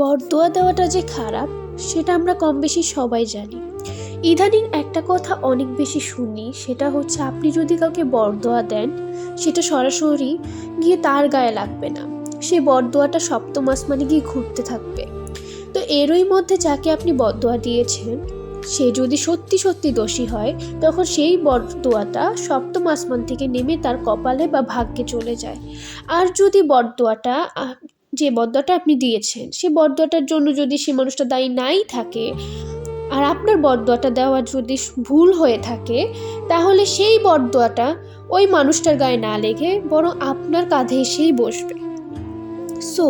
বরদোয়া দেওয়াটা যে খারাপ, সেটা আমরা কম বেশি সবাই জানি। ইদানিং একটা কথা অনেক বেশি শুনি, সেটা হচ্ছে আপনি যদি কাউকে বরদোয়া দেন, সেটা সরাসরি গিয়ে তার গায়ে লাগবে না। সেই বরদোয়াটা সপ্তম আসমানে গিয়ে ঘুরতে থাকবে। তো এরই মধ্যে যাকে আপনি বরদোয়া দিয়েছেন, সে যদি সত্যি সত্যি দোষী হয়, তখন সেই বরদোয়াটা সপ্তম আসমান থেকে নেমে তার কপালে বা ভাগ্যে চলে যায়। আর যদি বরদোয়াটা যে বরদোয়াটা আপনি দিয়েছেন, সে বরদোয়াটার জন্য যদি সে মানুষটা দায়ী নাই থাকে, আর আপনার বরদোয়াটা দেওয়া যদি ভুল হয়ে থাকে, তাহলে সেই বরদোয়াটা ওই মানুষটার গায়ে না লেগে বরং আপনার কাঁধে এসেই বসবে। সো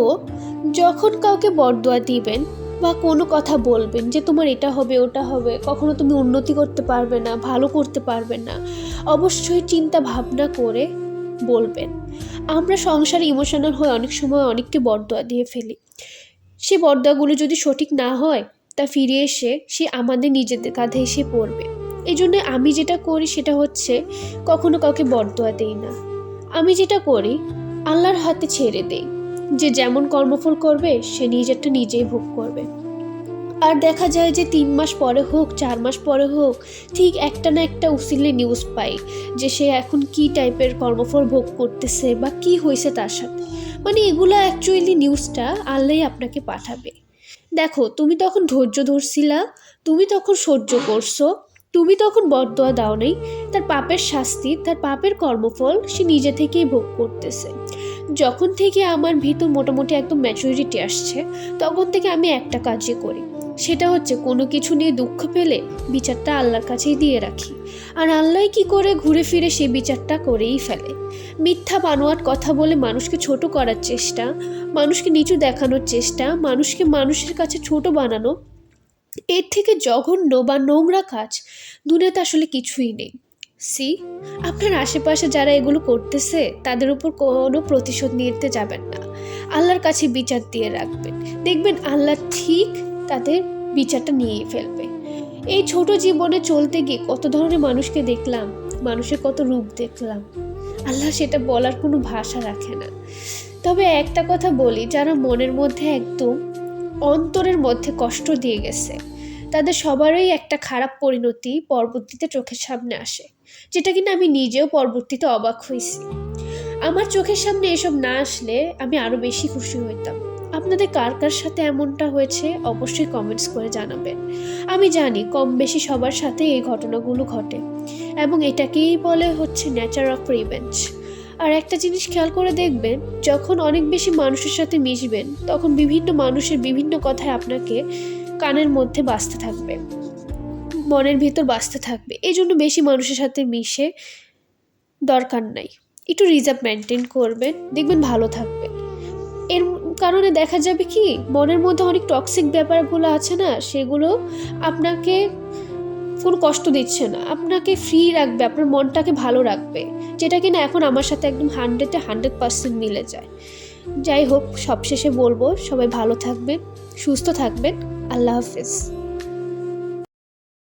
যখন কাউকে বরদোয়া দিবেন বা কোনো কথা বলবেন যে তোমার এটা হবে, ওটা হবে, কখনো তুমি উন্নতি করতে পারবে না, ভালো করতে পারবে না, অবশ্যই চিন্তা ভাবনা করে বলবেন। আমরা সংসারে ইমোশনাল হয়ে অনেক সময় অনেককে বরদোয়া দিয়ে ফেলি। সে বরদোয়াগুলো যদি সঠিক না হয়, তা ফিরে এসে সে আমাদের নিজেদের কাঁধে এসে পড়বে। এই জন্য আমি যেটা করি সেটা হচ্ছে কখনো কাউকে বরদোয়া দেই না। আমি যেটা করি, আল্লাহর হাতে ছেড়ে দেই। যে যেমন কর্মফল করবে, সে নিজেরটা নিজেই ভোগ করবে। আর দেখা যায় যে তিন মাস পরে হোক, চার মাস পরে হোক, ঠিক একটা না একটা উসিলে নিউজ পাই যে সে এখন কি টাইপের কর্মফল ভোগ করতেছে বা কি হয়েছে তার সাথে। মানে এগুলো অ্যাকচুয়ালি নিউজটা আল্লাহ আপনাকে পাঠাবে। দেখো, তুমি তখন ধৈর্য ধরছিলা, তুমি তখন সহ্য করছ, তুমি তখন বরদোয়া দাও নাই, তার পাপের শাস্তি, তার পাপের কর্মফল সে নিজে থেকেই ভোগ করতেছে। যখন থেকে আমার ভিতর মোটামুটি একদম ম্যাচুরিটি আসছে, তখন থেকে আমি একটা কাজই করি। সেটা হচ্ছে কোনো কিছু নিয়ে দুঃখ পেলে বিচারটা আল্লাহর কাছেই দিয়ে রাখি। আর আল্লাহ কি করে ঘুরে ফিরে সে বিচারটা করেই ফেলে। মিথ্যা বানোয়াট কথা বলে মানুষকে ছোট করার চেষ্টা, মানুষকে নিচু দেখানোর চেষ্টা, মানুষকে মানুষের কাছে ছোট বানানো, এর থেকে জঘন্য বা নোংরা কাজ দুনিয়াতে আসলে কিছুই নেই। সি, আপনার আশেপাশে যারা এগুলো করতেছে, তাদের উপর কোনো প্রতিশোধ নিতে যাবেন না। আল্লাহর কাছে বিচার দিয়ে রাখবেন। দেখবেন আল্লাহ ঠিক তাদের বিচারটা নিয়েই ফেলবে। এই ছোট জীবনে চলতে গিয়ে কত ধরনের মানুষকে দেখলাম, মানুষের কত রূপ দেখলাম। আল্লাহ সেটা বলার কোনো ভাষা রাখে না। তবে একটা কথা বলি, যারা মনের মধ্যে একদম অন্তরের মধ্যে কষ্ট দিয়ে গেছে, তাদের সবারই একটা খারাপ পরিণতি পরবর্তীতে চোখের সামনে আসে, যেটা কিনা আমি নিজেও পরবর্তীতে অবাক হয়েছি। আমার চোখের সামনে এসব না আসলে আমি আরও বেশি খুশি হইতাম। আপনাদের কার কার সাথে এমনটা হয়েছে অবশ্যই কমেন্টস করে জানাবেন। আমি জানি কম বেশি সবার সাথে এই ঘটনাগুলো ঘটে এবং এটাকেই বলে হচ্ছে নেচার অফ রিভেঞ্জ আর একটা জিনিস খেয়াল করে দেখবেন, যখন অনেক বেশি মানুষের সাথে মিশবেন, তখন বিভিন্ন মানুষের বিভিন্ন কথায় আপনাকে কানের মধ্যে বাঁচতে থাকবে, মনের ভিতর বাঁচতে থাকবে। এই জন্য বেশি মানুষের সাথে মিশে দরকার নাই। একটু রিজার্ভ মেনটেন করবেন, দেখবেন ভালো থাকবে এর কারণে দেখা যাবে কি, মনের মধ্যে অনেক টক্সিক ব্যাপারগুলো আছে না, সেগুলো আপনাকে কোনো কষ্ট দিচ্ছে না, আপনাকে ফ্রি রাখবে, আপনার মনটাকে ভালো রাখবে, যেটা কিনা এখন আমার সাথে একদম হান্ড্রেডে হান্ড্রেড পার্সেন্ট মিলে যায়। যাই হোক, সবশেষে বলব, সবাই ভালো থাকবেন, সুস্থ থাকবেন, আল্লাহ হাফিজ।